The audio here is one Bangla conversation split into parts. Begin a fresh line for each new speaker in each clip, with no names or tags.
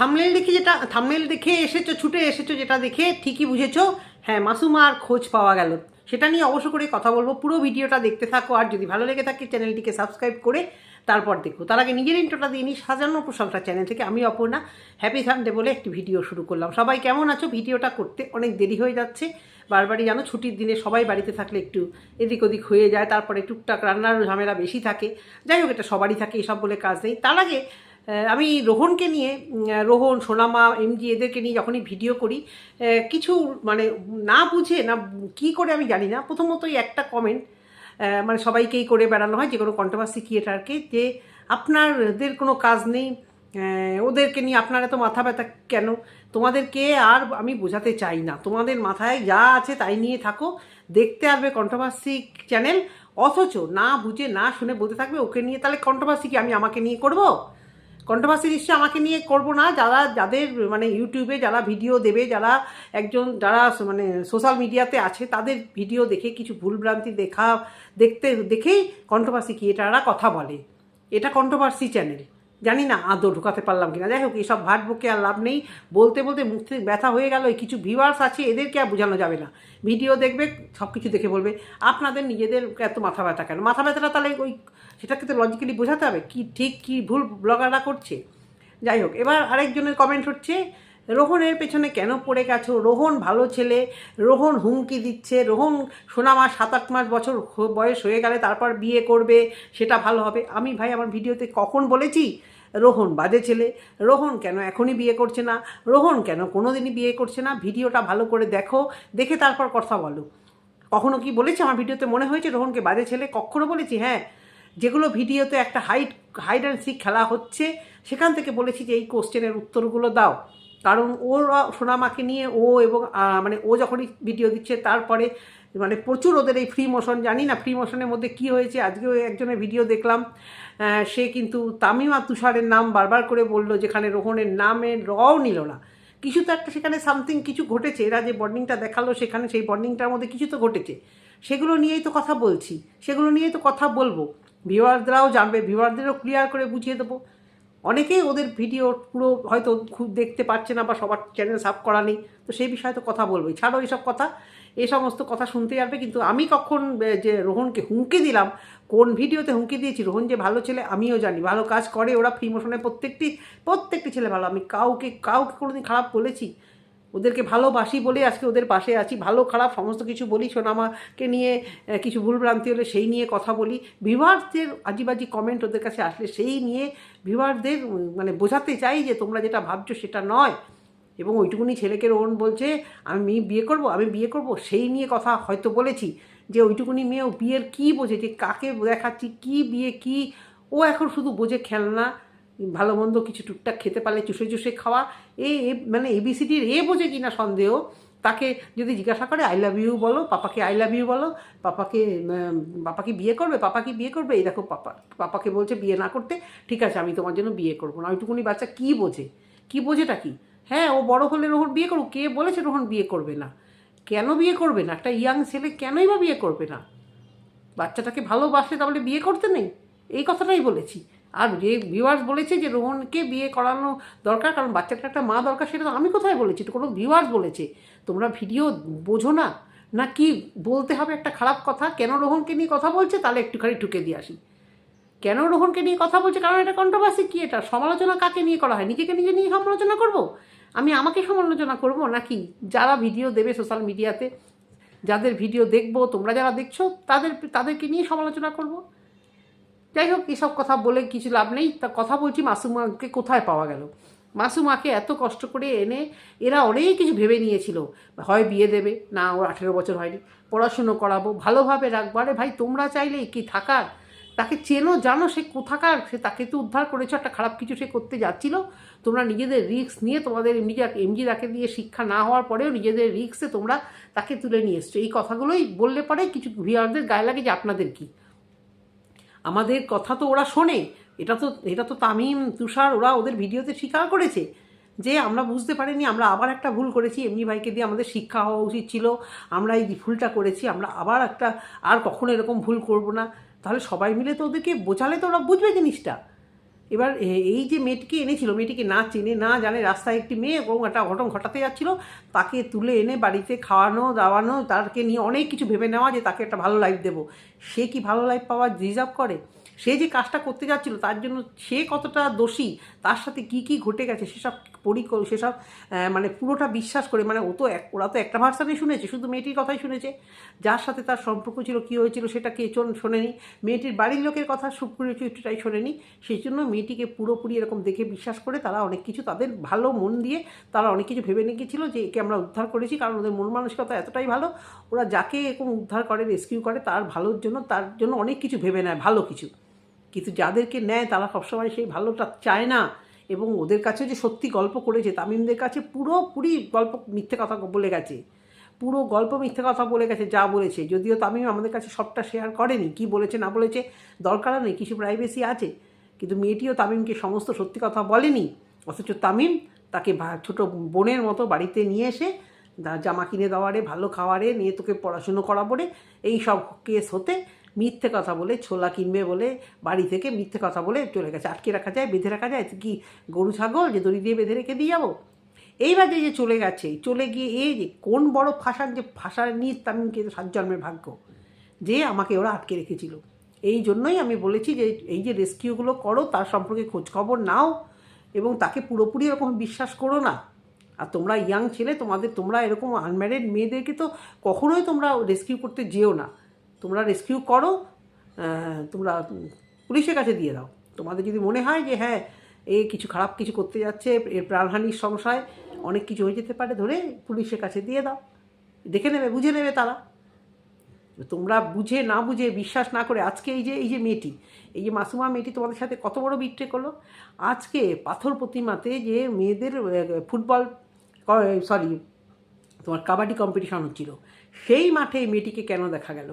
থামনেল দেখে যেটা থামনেল দেখে এসেছ, ছুটে এসেছ, যেটা দেখে ঠিকই বুঝেছ হ্যাঁ মাসুমার খোঁজ পাওয়া গেল। সেটা নিয়ে অবশ্য করে কথা বলব, পুরো ভিডিওটা দেখতে থাকো, আর যদি ভালো লেগে থাকে চ্যানেলটিকে সাবস্ক্রাইব করে তারপর দেখো। তার আগে নিজের ইন্টোটা দিয়ে নিই, সাজানো প্রশংসা চ্যানেল থেকে আমি অপর্ণা হ্যাপি সানডে বলে একটি ভিডিও শুরু করলাম। সবাই কেমন আছো? ভিডিওটা করতে অনেক দেরি হয়ে যাচ্ছে। বারবারই জানো, ছুটির দিনে সবাই বাড়িতে থাকলে একটু এদিক ওদিক হয়ে যায়, তারপরে টুকটাক রান্নার ঝামেলা বেশি থাকে। যাই হোক, এটা সবারই থাকে, এসব বলে কাজ নেই। তার আগে আমি রোহনকে নিয়ে রোহন, সোনামা, এমজি, এদেরকে নিয়ে যখনই ভিডিও করি কিছু মানে না বুঝে না কি করে আমি জানি না প্রথমতই একটা কমেন্ট মানে সবাইকেই করে বেড়ানো হয়, যে কোনো কন্ট্রোভার্সি ক্রিয়েটারকে যে আপনারদের কোনো কাজ নেই ওদেরকে নিয়ে আপনার এত মাথা ব্যথা কেন? তোমাদেরকে আর আমি বোঝাতে চাই না। তোমাদের মাথায় যা আছে তাই নিয়ে থাকো, দেখতে আসবে কন্ট্রোভার্সি চ্যানেল অথচ না বুঝে, না শুনে বলতে থাকবে, ওকে নিয়ে তাহলে কন্ট্রোভার্সি কি আমি আমাকে নিয়ে করব? কন্ট্রোভার্সি নিশ্চয়ই আমাকে নিয়ে করব না। যারা, যাদের মানে ইউটিউবে যারা ভিডিও দেবে, যারা একজন, যারা মানে সোশ্যাল মিডিয়াতে আছে, তাদের ভিডিও দেখে, কিছু ভুলভ্রান্তি দেখা, দেখতে, দেখেই কন্ট্রোভার্সি ক্রিয়েটাররা কথা বলে। এটা কন্ট্রোভার্সি চ্যানেল জানি না আদৌ ঢোকাতে পারলাম কিনা। যাই হোক এইসব ভাট বকে আর লাভ নেই। বলতে বলতে মুখ থেকে ব্যথা হয়ে গেল কিছু ভিউয়ার্স আছে, এদেরকে আর বোঝানো যাবে না। ভিডিও দেখবে সব কিছু দেখে বলবে, আপনাদের নিজেদের এত মাথা ব্যথা কেন? মাথা ব্যথাটা তাহলে ওই, সেটাকে তো লজিক্যালি বোঝাতে হবে, কী ঠিক, কী ভুল ব্লগাররা করছে? যাই হোক, এবার আরেকজনের কমেন্ট হচ্ছে রোহনের পেছনে কেন পড়ে গেছো? রোহন ভালো ছেলে, রোহন হুমকি দিচ্ছে, রোহন সোনা মাস, সাত, আট মাস বছর বয়স হয়ে গেলে তারপর বিয়ে করবে, সেটা ভালো হবে। আমি ভাই, আমার ভিডিওতে কখন বলেছি? রোহন বাজে ছেলে। রোহন কেন এখনই বিয়ে করছে না? রোহন কেন কোনো দিনই বিয়ে করছে না? ভিডিওটা ভালো করে দেখো, দেখে তারপর কথা বলো। কখনো কি বলেছি? আমার ভিডিওতে মনে হয়েছে রোহনকে বাজে ছেলে? কখনো বলেছি? হ্যাঁ। যেগুলো ভিডিওতে একটা হাইট, হাইড অ্যান্ড সিক খেলা হচ্ছে, সেখান থেকে বলেছি যে এই কোশ্চেনের উত্তরগুলো দাও। কারণ ওরা সোনামাকে নিয়ে ও এবং মানে ও যখনই ভিডিও দিচ্ছে, তারপরে মানে প্রচুর ওদের এই ফ্রি মোশন জানি না ফ্রি মোশনের মধ্যে কি হয়েছে, আজকেও একজনের ভিডিও দেখলাম সে কিন্তু তামিমা তুষারের নাম বারবার করে বলল, যেখানে রোহনের নামের রও নিল না। কিছু তো একটা সেখানে সামথিং কিছু ঘটেছে, এরা যে বন্ডিংটা দেখাল, সেখানে সেই বন্ডিংটার মধ্যে কিছু তো ঘটেছে। সেগুলো নিয়েই তো কথা বলছি, সেগুলো নিয়েই তো কথা বলব। ভিউয়ারদেরাও জানবে ভিউয়ারদেরও ক্লিয়ার করে বুঝিয়ে দেবো। অনেকেই ওদের ভিডিও পুরো হয়তো খুব দেখতে পাচ্ছে না বা সবার চ্যানেল সাব করা নেই। তো সেই বিষয়ে তো কথা বলব ছাড়ো এইসব কথা। এ সমস্ত কথা শুনতে যাবে, কিন্তু আমি কখন যে রোহনকে হুমকি দিলাম, কোন ভিডিওতে হুমকি দিয়েছি, রোহন যে ভালো ছেলে, আমিও জানি। ভালো কাজ করে ওরা ফ্রি মোশনে প্রত্যেকটি প্রত্যেকটি ছেলে ভালো। আমি কাউকে কাউকে কোনোদিন খারাপ বলেছি? ওদেরকে ভালোবাসি বলে আজকে ওদের পাশে আছি। ভালো, খারাপ সমস্ত কিছু বলি, সোনামাকে নিয়ে কিছু ভুলভ্রান্তি হলে সেই নিয়ে কথা বলি। ভিউয়ার্সদের আজিবাজি কমেন্ট ওদের কাছে আসলে সেই নিয়ে ভিউয়ারদের মানে বোঝাতে চাই যে তোমরা যেটা ভাবছ সেটা নয়। এবং ওইটুকুনি ছেলেকে রোহন বলছে, আমি বিয়ে করব, আমি বিয়ে করব? সেই নিয়ে কথা হয়তো বলেছি। যে ওইটুকুনি মেয়েও বিয়ের কী বোঝে, যে কাকে দেখাচ্ছি, কি বিয়ে, কি? ও এখন শুধু বোঝে খেলনা। ভালো মন্দ কিছু টুকটাক খেতে পারলে চুষে চুষে খাওয়া এ এ- মানে এবিসিডির এ বোঝে কিনা সন্দেহ তাকে যদি জিজ্ঞাসা করে আই লাভ ইউ বলো পাপাকে আই লাভ ইউ বলো পাপাকে উম, পাপা কি বিয়ে করবে পাপা কি বিয়ে করবে? এই দেখো পাপা পাপাকে বলছে বিয়ে না করতে ঠিক আছে আমি তোমার জন্য বিয়ে করব। না ওইটুকুনি বাচ্চা কি বোঝে? কি বোঝেটা কি? হ্যাঁ ও বড় হলে রোহন বিয়ে করুক কে বলেছে রোহন বিয়ে করবে না? কেন বিয়ে করবে না? একটা ইয়াং ছেলে কেনই বা বিয়ে করবে না? বাচ্চাটাকে ভালোবাসলে তাহলে বিয়ে করতে নেই? এই কথাটাই বলেছি। আর যে ভিউয়ার্স বলেছে যে রোহনকে বিয়ে করানো দরকার, কারণ বাচ্চাটার একটা মা দরকার, সেটা তো আমি কোথায় বলেছি? কোনো ভিউয়ার্স বলেছে। তোমরা ভিডিও বোঝো না? না কি বলতে হবে একটা খারাপ কথা? কেন রোহনকে নিয়ে কথা বলছে? তাহলে একটুখানি ঠুকে দিয়ে আসি। কেন রোহনকে নিয়ে কথা বলছে? কারণ এটা কন্ট্রোভার্সি কি এটা? সমালোচনা কাকে নিয়ে করা হয়? নিজেকে নিজে নিয়ে সমালোচনা করব? আমি আমাকে সমালোচনা করব নাকি যারা ভিডিও দেবে সোশ্যাল মিডিয়াতে যাদের ভিডিও দেখব, তোমরা যারা দেখছ, তাদের, তাদেরকে নিয়ে সমালোচনা করব? যাই হোক এসব কথা বলে কিছু লাভ নেই। তা কথা বলছি মাসুমাকে কোথায় পাওয়া গেল? মাসুমাকে এত কষ্ট করে এনে এরা অনেক কিছু ভেবে নিয়েছিল। হয় বিয়ে দেবে, না ওর আঠেরো বছর হয়নি। পড়াশুনো করাবো, ভালোভাবে রাখব। আরে ভাই, তোমরা চাইলে কি থাকার? তাকে চেনো, জানো সে কোথাকার? সে তাকে তো উদ্ধার করেছ, একটা খারাপ কিছু সে করতে যাচ্ছিল। তোমরা নিজেদের রিস্ক নিয়ে তোমাদের এমনি এমজি তাকে দিয়ে শিক্ষা না হওয়ার পরেও নিজেদের রিস্কে তোমরা তাকে তুলে নিয়ে এসছো। এই কথাগুলোই বললে পরে কিছু ভিউয়ারদের গায়ে লাগে যে আপনাদের কি? আমাদের কথা তো ওরা শোনে। এটা তো এটা তো তামিম, তুষার, ওরা ওদের ভিডিওতে স্বীকার করেছে যে আমরা বুঝতে পারিনি, আমরা আবার একটা ভুল করেছি, এমনি ভাইকে দিয়ে আমাদের শিক্ষা হওয়া উচিত ছিল, আমরা এই ভুলটা করেছি, আমরা আবার একটা, আর কখনো এরকম ভুল করব না। তাহলে সবাই মিলে তো ওদেরকে বোঝালে তো ওরা বুঝবে জিনিসটা। এবার এই যে মেয়েটিকে এনেছিল, মেয়েটিকে না চেনে, না জানে রাস্তায় একটি মেয়ে এবং একটা ঘটন ঘটাতে যাচ্ছিল, তাকে তুলে এনে বাড়িতে খাওয়ানো, দাওয়ানো, তাকে নিয়ে অনেক কিছু ভেবে নেওয়া যে তাকে একটা ভালো লাইফ দেবো। সে কি ভালো লাইফ পাওয়া রিজার্ভ করে? সে যে কাজটা করতে যাচ্ছিল, তার জন্য সে কতটা দোষী, তার সাথে কি কি ঘটে গেছে, সেসব পরি সেসব মানে পুরোটা বিশ্বাস করে মানে ও তো এক, ওরা তো একটা ভার্সানে শুনেছে, শুধু মেয়েটির কথাই শুনেছে। যার সাথে তার সম্পর্ক ছিল, কী হয়েছিল সেটা কে চোন শোনেনি। মেয়েটির বাড়ির লোকের কথা সুপুরি একটুটাই শোনেনি। সেই জন্য মেয়েটিকে পুরোপুরি এরকম দেখে বিশ্বাস করে তারা অনেক কিছু তাদের ভালো মন দিয়ে তারা অনেক কিছু ভেবে নিয়েছিল যে একে আমরা উদ্ধার করেছি, কারণ ওদের মন মানসিকতা এতটাই ভালো। ওরা যাকে এরকম উদ্ধার করে, রেস্কিউ করে, তার ভালোর জন্য, তার জন্য অনেক কিছু ভেবে নেয়, ভালো কিছু। কিন্তু যাদেরকে নেয় তারা সবসময় সেই ভালোটা চায় না। এবং ওদের কাছে যে সত্যি গল্প করেছে, তামিমদের কাছে পুরোপুরি গল্প মিথ্যে কথা বলে গেছে। পুরো গল্প মিথ্যে কথা বলে গেছে, যা বলেছে। যদিও তামিম আমাদের কাছে সবটা শেয়ার করেনি, কি বলেছে, না বলেছে দরকার নেই, কিছু প্রাইভেসি আছে। কিন্তু মেয়েটিও তামিমকে সমস্ত সত্যি কথা বলেনি। অথচ তামিম তাকে ছোট বোনের মতো বাড়িতে নিয়ে এসে জামা কিনে দেওয়ারে, ভালো খাওয়ারে, নিয়ে তোকে পড়াশুনো করাবো রে, এই সব কেস হতে মিথ্যে কথা বলে ছোলা কিনবে বলে বাড়ি থেকে মিথ্যে কথা বলে চলে গেছে। আটকে রাখা যায়, বেঁধে রাখা যায়। কি গরু, ছাগল যে দড়ি দিয়ে বেঁধে রেখে দিয়ে যাব? এইবার যে যে চলে গেছে, চলে গিয়ে এই যে কোন বড় ফাঁসার যে ফাঁসার নিয়ে তামিমকে সাত জন্মের ভাগ্য, যে আমাকে ওরা আটকে রেখেছিল। এই জন্যই আমি বলেছি যে এই যে রেস্কিউগুলো করো, তার সম্পর্কে খোঁজখবর নাও এবং তাকে পুরোপুরি এরকম বিশ্বাস করো না। আর তোমরা ইয়াং ছেলে, তোমাদের, তোমরা এরকম আনম্যারিড মেয়েদেরকে তো কখনোই তোমরা রেস্কিউ করতে যেও না। তোমরা রেস্কিউ করো তোমরা পুলিশের কাছে দিয়ে দাও। তোমাদের যদি মনে হয় যে হ্যাঁ এ কিছু খারাপ কিছু করতে যাচ্ছে, এর প্রাণহানির সংশয়, অনেক কিছু হয়ে যেতে পারে, ধরে পুলিশের কাছে দিয়ে দাও। দেখে নেবে, বুঝে নেবে তারা। তোমরা বুঝে, না বুঝে, বিশ্বাস না করে আজকে এই যে এই যে মেয়েটি, এই যে মাসুমা মেয়েটি তোমাদের সাথে কত বড় বিট্রে করল, আজকে পাথর প্রতিমাতে যে মেয়েদের ফুটবল সরি তোমার কাবাডি কম্পিটিশন হচ্ছিল, সেই মাঠে মেয়েটিকে কেন দেখা গেল?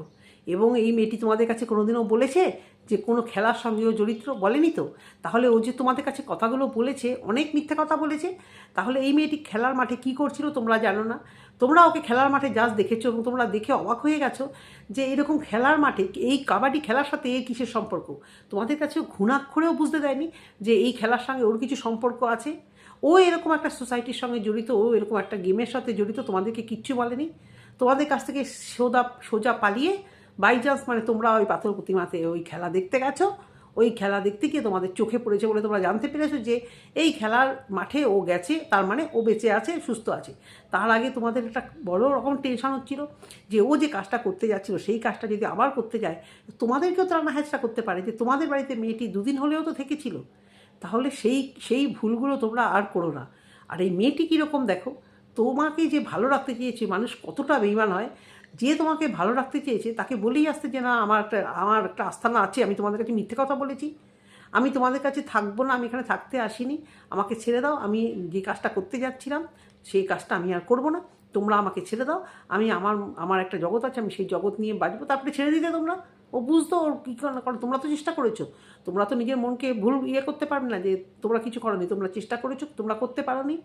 এবং এই মেয়েটি তোমাদের কাছে কোনোদিনও বলেছে যে কোনো খেলার সঙ্গেও জড়িত? বলেনি তো? তাহলে ও যে তোমাদের কাছে কথাগুলো বলেছে, অনেক মিথ্যে কথা বলেছে, তাহলে এই মেয়েটি খেলার মাঠে কি করছিল তোমরা জানো না? তোমরা ওকে খেলার মাঠে জাস্ট দেখেছ এবং তোমরা দেখে অবাক হয়ে গেছো যে এরকম খেলার মাঠে এই কাবাডি খেলার সাথে এই কিসের সম্পর্ক? তোমাদের কাছে ঘুণাক্ষরেও বুঝতে দেয়নি যে এই খেলার সঙ্গে ওর কিছু সম্পর্ক আছে? ও এরকম একটা সোসাইটির সঙ্গে জড়িত, ও এরকম একটা গেমের সাথে জড়িত, তোমাদেরকে কিচ্ছু বলেনি? তোমাদের কাছ থেকে সোজা সোজা পালিয়ে বাই চান্স মানে তোমরা ওই পাথর প্রতিমাতে ওই খেলা দেখতে গেছো? ওই খেলা দেখতে গিয়ে তোমাদের চোখে পড়েছে বলে তোমরা জানতে পেরেছ যে এই খেলার মাঠে ও গেছে, তার মানে ও বেঁচে আছে, সুস্থ আছে। তার আগে তোমাদের একটা বড় রকম টেনশন হচ্ছিল যে ও যে কাজটা করতে যাচ্ছিল, সেই কাজটা যদি আবার করতে যায়, তোমাদেরকেও তারা না হ্যাচটা করতে পারে, যে তোমাদের বাড়িতে মেয়েটি দুদিন হলেও তো থেকেছিল। তাহলে সেই সেই ভুলগুলো তোমরা আর করো না। আর এই মেয়েটি কীরকম দেখো? তোমাকে যে ভালো রাখতে চেয়েছে মানুষ কতটা বেইমান হয় যে তোমাকে ভালো রাখতে চেয়েছে, তাকে বলেই আসতে যে, না, আমার একটা আমার একটা আস্থানা আছে, আমি তোমাদের কাছে মিথ্যে কথা বলেছি। আমি তোমাদের কাছে থাকব না, আমি এখানে থাকতে আসিনি। আমাকে ছেড়ে দাও, আমি যে কাজটা করতে যাচ্ছিলাম, সেই কাজটা আমি আর করব না। তোমরা আমাকে ছেড়ে দাও, আমি আমার আমার একটা জগৎ আছে, আমি সেই জগৎ নিয়ে বাঁচবো। তারপরে ছেড়ে দিতে তোমরা। ও বুঝতো ওর কী কারণ তোমরা তো চেষ্টা করেছ। তোমরা তো নিজের মনকে ভুল ইয়ে করতে পারবে না যে, তোমরা কিছু করনি, তোমরা চেষ্টা করেছ, তোমরা করতে পারো নি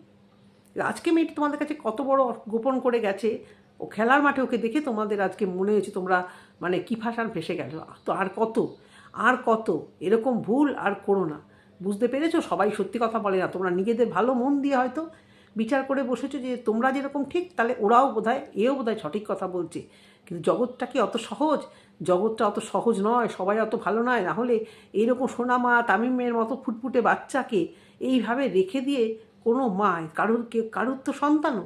আজকে মেয়েটি তোমাদের কাছে কত বড় গোপন করে গেছে ও খেলার মাঠে ওকে দেখে তোমাদের আজকে মনে হয়েছে তোমরা মানে কি ফাঁসান ফেসে গেল। তো আর কত? আর কত? এরকম ভুল আর করো না। বুঝতে পেরেছ? সবাই সত্যি কথা বলে না। তোমরা নিজেদের ভালো মন দিয়ে হয়তো বিচার করে বসেছো যে তোমরা যেরকম ঠিক, তাহলে ওরাও বোধহয়, এও বোধহয় সঠিক কথা বলছে। কিন্তু জগৎটা কি অত সহজ? জগৎটা অত সহজ নয়। সবাই অত ভালো নয়। নাহলে এইরকম সোনামা, তামিমের মতো ফুটফুটে বাচ্চাকে এইভাবে রেখে দিয়ে কোনো মা কারুর কে, কারুর তো সন্তানও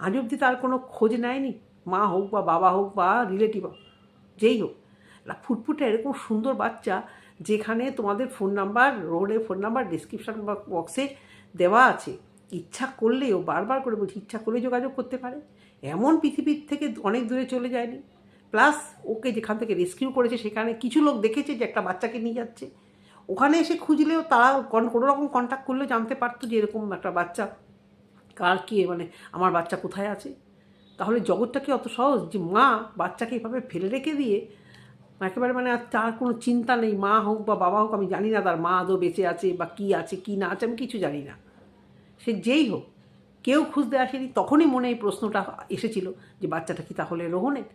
আজ অব্দি তার কোনো খোঁজ নেয়নি? মা হোক বা বাবা হোক বা রিলেটিভ হোক, যেই হোক। ফুটফুটে এরকম সুন্দর বাচ্চা যেখানে তোমাদের ফোন নাম্বার রোডে ফোন নাম্বার ডিসক্রিপশান বক্সে দেওয়া আছে। ইচ্ছা করলেও, বারবার করে বলছি, ইচ্ছা করলে যোগাযোগ করতে পারে। এমন পৃথিবীর থেকে অনেক দূরে চলে যায়নি। প্লাস ওকে যেখান থেকে রেস্কিউ করেছে, সেখানে কিছু লোক দেখেছে যে একটা বাচ্চাকে নিয়ে যাচ্ছে। ওখানে এসে খুঁজলেও তারা কোনো রকম কন্ট্যাক্ট করলেও জানতে পারতো যে এরকম একটা বাচ্চা। কার কে মানে আমার বাচ্চা কোথায় আছে? তাহলে জগৎটা কি অত সহজ যে মা বাচ্চাকে এভাবে ফেলে রেখে দিয়ে, একেবারে মানে আর তার কোনো চিন্তা নেই, মা হোক বা বাবা হোক, আমি জানি না তার মা আদৌ বেঁচে আছে বা কী আছে, কী না আছে, আমি কিছু জানি না। সে যেই হোক, কেউ খুঁজতে আসেনি, তখনই মনে এই প্রশ্নটা এসেছিল যে বাচ্চাটা কি তাহলে রোহনের?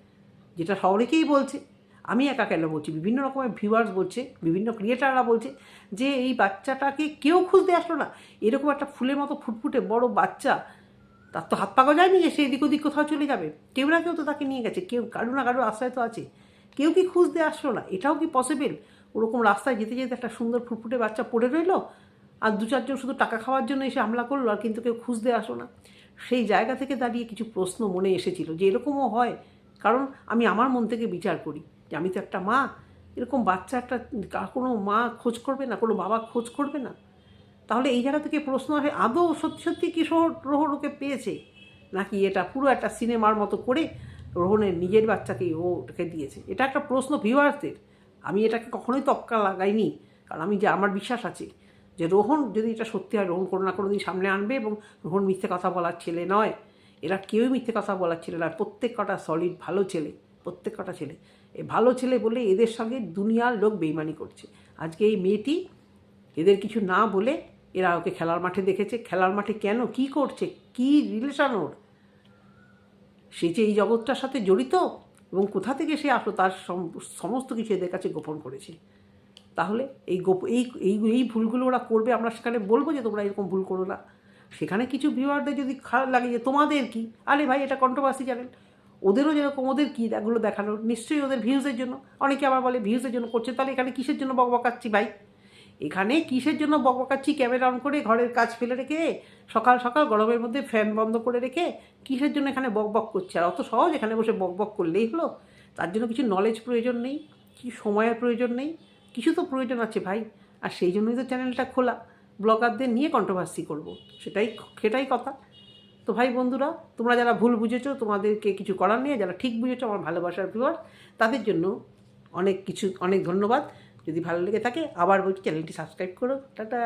যেটা অনেকেই বলছে। আমি একা কেন বলছি? বিভিন্ন রকমের ভিউয়ার্স বলছে, বিভিন্ন ক্রিয়েটাররা বলছে যে এই বাচ্চাটাকে কেউ খুঁজতে আসলো না। এরকম একটা ফুলের মতো ফুটফুটে বড় বাচ্চা, তার তো হাত পাকা যায়নি যে সে এদিক ওদিক কোথাও চলে যাবে। কেউ না কেউ তো তাকে নিয়ে গেছে, কেউ কারও না কারও আশ্রয় তো আছে। কেউ কি খুঁজতে আসলো না? এটাও কি পসিবল ওরকম রাস্তায় যেতে যেতে একটা সুন্দর ফুটফুটে বাচ্চা পড়ে রইল আর দু চারজন শুধু টাকা খাওয়ার জন্য এসে হামলা করল আর কিন্তু কেউ খুঁজতে আসলো না। সেই জায়গা থেকে দাঁড়িয়ে কিছু প্রশ্ন মনে এসেছিল যে এরকমও হয়। কারণ আমি আমার মন থেকে বিচার করি। যে আমি তো একটা মা, এরকম বাচ্চা একটা কোনো মা খোঁজ করবে না, কোনো বাবা খোঁজ করবে না। তাহলে এই জায়গা থেকে প্রশ্ন আসে, আদৌ সত্যি সত্যি কি শহর রোহন ওকে পেয়েছে? নাকি এটা পুরো একটা সিনেমার মতো করে রোহনের নিজের বাচ্চাকে ওটাকে দিয়েছে? এটা একটা প্রশ্ন ভিউয়ার্সদের আমি এটাকে কখনোই তক্কা লাগাইনি, কারণ আমি যে, আমার বিশ্বাস আছে যে রোহন যদি এটা সত্যি হয়, রোহন কোনো না কোনো দিন সামনে আনবে এবং রোহন মিথ্যে কথা বলার ছেলে নয়। এরা কেউই মিথ্যে কথা বলার ছেলে না প্রত্যেক কটা সলিড ভালো ছেলে। প্রত্যেক কটা ছেলে। এই ভালো ছেলে বলে এদের সঙ্গে দুনিয়ার লোক বেইমানি করছে। আজকে এই মেয়েটি এদের কিছু না বলে এরা ওকে খেলার মাঠে দেখেছে। খেলার মাঠে কেন? কি করছে? কি রিলেশন ওর? সে যে এই জগৎটার সাথে জড়িত এবং কোথা থেকে সে আসলো তার সমস্ত কিছু এদের কাছে গোপন করেছে। তাহলে এই গোপ এই এই ভুলগুলো ওরা করবে, আমরা সেখানে বলব যে তোমরা এরকম ভুল করো না। সেখানে কিছু ভিউয়ারদের যদি খারাপ লাগে যে তোমাদের কি? আরে ভাই, এটা কন্ট্রোভার্সি চ্যানেল ওদেরও যেরকম, ওদের কী এগুলো দেখানো নিশ্চয়ই ওদের ভিউজের জন্য। অনেকে আবার বলে ভিউজের জন্য করছে। তাহলে এখানে কিসের জন্য বকবকাচ্ছি ভাই? এখানে কিসের জন্য বকবকাচ্ছি ক্যামেরা অন করে ঘরের কাজ ফেলে রেখে, সকাল সকাল গরমের মধ্যে ফ্যান বন্ধ করে রেখে, কিসের জন্য এখানে বকবক করছে? আর অত সহজ এখানে বসে বকবক করলেই হলো। তার জন্য কিছু নলেজ প্রয়োজন নেই কিছু সময়ের প্রয়োজন নেই, কিছু তো প্রয়োজন আছে ভাই। আর সেই জন্যই তো চ্যানেলটা খোলা। ব্লগারদের নিয়ে কন্ট্রোভার্সি করব। সেটাই সেটাই কথা। তো ভাই বন্ধুরা, তোমরা যারা ভুল বুঝেছ, তোমাদেরকে কিছু করার নেই যারা ঠিক বুঝেছ, আমার ভালোবাসার ভিউয়ার তাদের জন্য অনেক কিছু, অনেক ধন্যবাদ। যদি ভালো লেগে থাকে, আবার বলছি, চ্যানেলটি সাবস্ক্রাইব করো। টাটা!